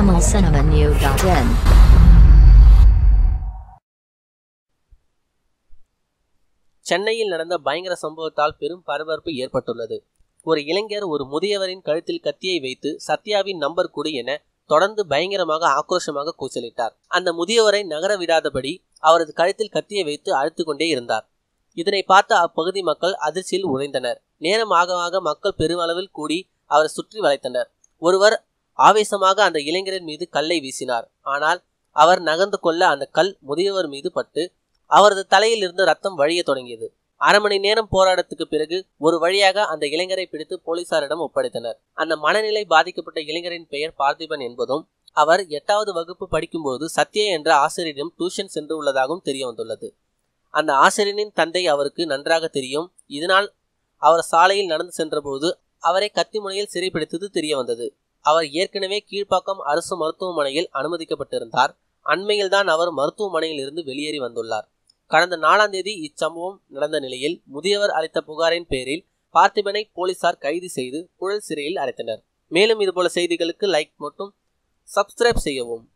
tamilcinemanew.in சென்னையில் நடந்த பயங்கர சம்பவத்தால் பெரும் பரபரப்பு ஏற்பட்டுள்ளது. ஒரு இளைஞர் ஒரு முதியவரின் கழுத்தில் கத்தியை வைத்து சத்யாவின் நம்பர் கொடு என தொடர்ந்து பயங்கரமாக ஆக்ரோஷமாக கூச்சலிட்டார். அந்த முதியவரை நகர விடாதபடி அவரது கழுத்தில் கத்தியை வைத்து அழுத்து கொண்டே இருந்தார். இதனை பார்த்த அப்பகுதி மக்கள் அதிர்ச்சியில் உழைந்தனர் நேரம் ஆக ஆக மக்கள் பெருமளவில் கூடி அவரை சுற்றி வளைத்தனர். ஒருவர் ஆவேசமாக அந்த இளைஞரின் மீது கல்லை வீசினார். ஆனால் அவர் நகர்ந்து கொள்ள அந்த கல் முதியவர் மீது பட்டு அவரது தலையில் இருந்து ரத்தம் வழிய தொடங்கியது. அரை மணி நேரம் போராட்டத்துக்கு பிறகு ஒரு வழியாக அந்த இளைஞரை பிடித்து போலீசாரிடம் ஒப்படைத்தனர். அந்த மனநிலை பாதிக்கப்பட்ட இளைஞரின் பெயர் பார்த்திபன் என்பதும் அவர் எட்டாவது வகுப்பு படிக்கும்போது சத்யா என்ற ஆசிரியரிடம் டியூஷன் சென்று உள்ளதாகவும் தெரிய வந்துள்ளது. அந்த ஆசிரியரின் தந்தை அவருக்கு நன்றாக தெரியும். இதனால் அவர் சாலையில் நடந்து சென்றபோது அவரை கத்தி முனையில் சிறைப்பிடித்தது தெரிய வந்தது. அவர் ஏற்கனவே கீழ்ப்பாக்கம் அரசு மருத்துவமனையில் அனுமதிக்கப்பட்டிருந்தார். அண்மையில்தான் அவர் மருத்துவமனையில் இருந்து வெளியேறி வந்துள்ளார். கடந்த நாலாம் தேதி இச்சம்பவம் நடந்த நிலையில் முதியவர் அளித்த புகாரின் பேரில் பார்த்திபனை போலீசார் கைது செய்து புழல் சிறையில் அடைத்தனர். மேலும் இதுபோல செய்திகளுக்கு லைக் மட்டும் சப்ஸ்கிரைப் செய்யவும்.